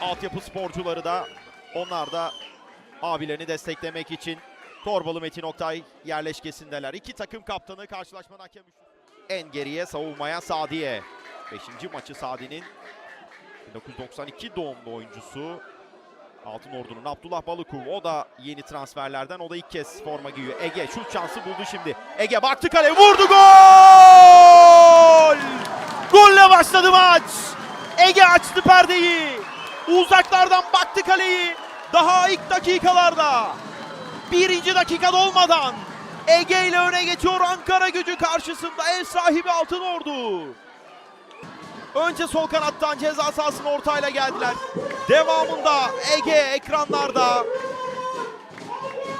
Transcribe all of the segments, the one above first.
altyapı sporcuları da onlar da abilerini desteklemek için Torbalı Metin Oktay yerleşkesindeler. İki takım kaptanı karşılaşmanın hakem. En geriye savunmaya Sadiye. Beşinci maçı Sadi'nin 1992 doğumlu oyuncusu. Altın Ordu'nun Abdullah Balıkul. O da yeni transferlerden. O da ilk kez forma giyiyor. Ege şut şansı buldu şimdi. Ege baktı kale vurdu gol! Golle başladı maç. Ege açtı perdeyi. Uzaklardan baktı kaleyi. Daha ilk dakikalarda. Birinci dakikada olmadan Ege ile öne geçiyor Ankara gücü karşısında ev sahibi Altın Ordu. Önce sol kanattan ceza sahasına ortayla geldiler. Devamında Ege ekranlarda.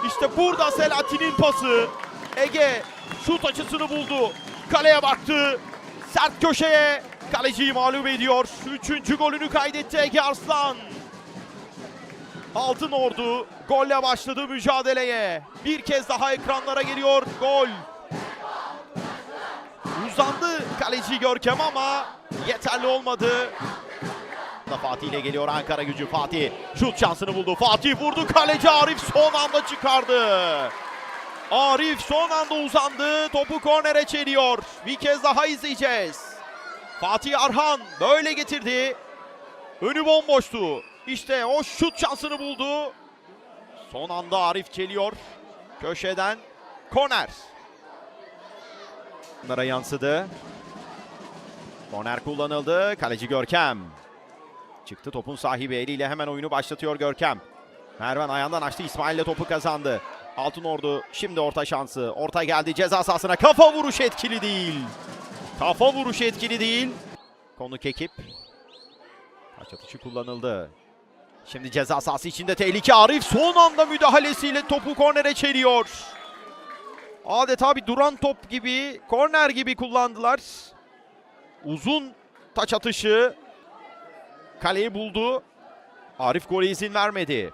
İşte burada Selahattin'in pası. Ege şut açısını buldu. Kaleye baktı. Sert köşeye. Kaleciyi mağlup ediyor. Üçüncü golünü kaydetti Ege Arslan. Altın Ordu golle başladı mücadeleye. Bir kez daha ekranlara geliyor gol. Uzandı kaleci Görkem ama yeterli olmadı. Fatih ile geliyor Ankara gücü Fatih. Şut şansını buldu. Fatih vurdu. Kaleci Arif son anda çıkardı. Arif son anda uzandı. Topu kornere çeliyor. Bir kez daha izleyeceğiz. Fatih Arhan böyle getirdi. Önü bomboştu. İşte o şut şansını buldu. Son anda Arif çeliyor. Köşeden korner. Bunlara yansıdı. Korner kullanıldı. Kaleci Görkem. Çıktı topun sahibi eliyle hemen oyunu başlatıyor Görkem. Mervan ayağından açtı. İsmail ile topu kazandı. Altın Ordu şimdi orta şansı. Orta geldi ceza sahasına. Kafa vuruş etkili değil. Kafa vuruş etkili değil. Konuk ekip. Taç atışı kullanıldı. Şimdi ceza sahası içinde tehlike. Arif son anda müdahalesiyle topu kornere çeliyor. Adeta bir duran top gibi, korner gibi kullandılar. Uzun taç atışı. Kaleyi buldu. Arif gole izin vermedi.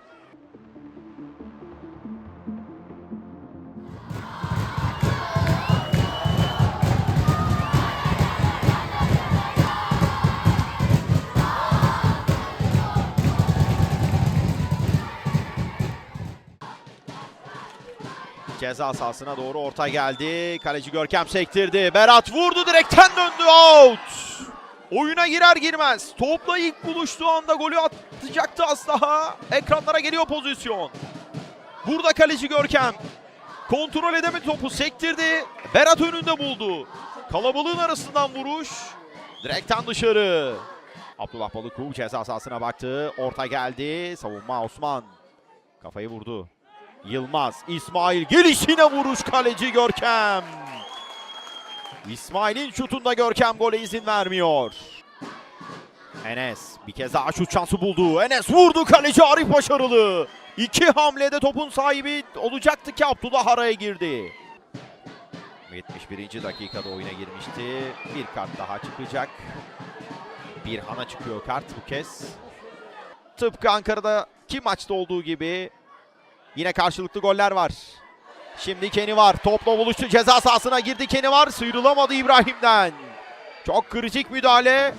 Ceza sahasına doğru orta geldi. Kaleci Görkem sektirdi. Berat vurdu direkten döndü out. Oyuna girer girmez. Topla ilk buluştuğu anda golü atacaktı az daha. Ekranlara geliyor pozisyon. Burada kaleci Görkem. Kontrol edemedi topu sektirdi. Berat önünde buldu. Kalabalığın arasından vuruş. Direkten dışarı. Abdullah Balıkul ceza sahasına baktı. Orta geldi. Savunma Osman. Kafayı vurdu. Yılmaz, İsmail gelişine vuruş kaleci Görkem. İsmail'in şutunda Görkem gole izin vermiyor. Enes bir kez daha şut şansı buldu. Enes vurdu kaleci Arif başarılı. İki hamlede topun sahibi olacaktı ki Abdullah araya girdi. 71. dakikada oyuna girmişti. Bir kart daha çıkacak. Bir hana çıkıyor kart bu kez. Tıpkı Ankara'daki maçta olduğu gibi Yine karşılıklı goller var. Şimdi Kenny var. Topla buluştu. Ceza sahasına girdi Kenny var. Sıyrılamadı İbrahim'den. Çok kritik müdahale.